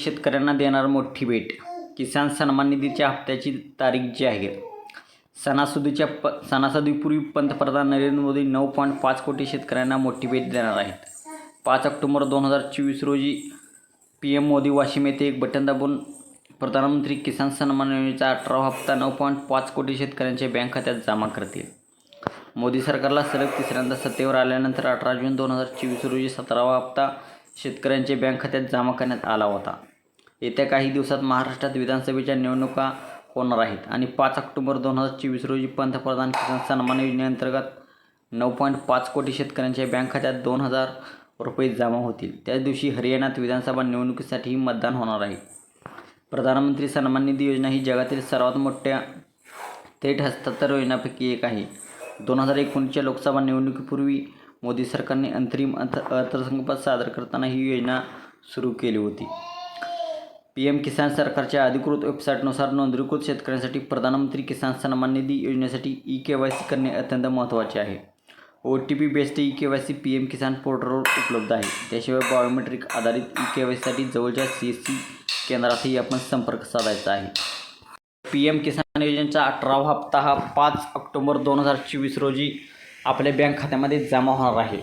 शेतकऱ्यांना देणार मोठी भेट. किसान सन्मान निधीच्या हप्त्याची तारीख जाहीर सणासुदीच्या प सणासुदीपूर्वी पंतप्रधान नरेंद्र मोदी नऊ पॉईंट पाच कोटी शेतकऱ्यांना मोठी भेट देणार आहेत. पाच ऑक्टोबर दोन हजार चोवीस रोजी पी एम मोदी वाशिम येथे एक बटन दाबून प्रधानमंत्री किसान सन्मान योजनेचा अठरावा हप्ता नऊ पॉईंट पाच कोटी शेतकऱ्यांच्या बँक खात्यात जमा करतील. मोदी सरकारला सलग तिसऱ्यांदा सत्तेवर आल्यानंतर अठरा जून दोन हजार चोवीस रोजी सतरावा हप्ता शेतकऱ्यांच्या बँक खात्यात जमा करण्यात आला होता. येत्या काही दिवसात महाराष्ट्रात विधानसभेच्या निवडणुका होणार आहेत. आणि पाच ऑक्टोबर दोन हजार चोवीस रोजी पंतप्रधान किसान सन्मान योजनेअंतर्गत नऊ पॉईंट पाच कोटी शेतकऱ्यांच्या बँक खात्यात दोन हजार रुपये जमा होतील. त्याच दिवशी हरियाणात विधानसभा निवडणुकीसाठीही मतदान होणार आहे. प्रधानमंत्री सन्मान निधी योजना ही जगातील सर्वात मोठ्या थेट हस्तांतर योजनांपैकी एक आहे. दोन हजार एकोणीसच्या लोकसभा निवडणुकीपूर्वी मोदी सरकारने अंतरिम अर्थ अर्थसंकल्प सादर करताना ही योजना सुरू केली होती. पी एम किसान सरकारच्या अधिकृत वेबसाईटनुसार नोंदणीकृत शेतकऱ्यांसाठी प्रधानमंत्री किसान सन्मान निधी योजनेसाठी ई के वाय सी करणे अत्यंत महत्त्वाचे आहे. O T P based E K Y C P M Kisan पोर्टलवर उपलब्ध आहे. त्याशिवाय बायोमेट्रिक आधारित ई के वाय सीसाठी जवळच्या सी एस सी केंद्रातही आपण संपर्क साधायचा आहे. पी एम किसान योजनेचा अठरावा हप्ता हा पाच ऑक्टोबर दोन हजार चोवीस रोजी आपल्या बँक खात्यामध्ये जमा होणार आहे.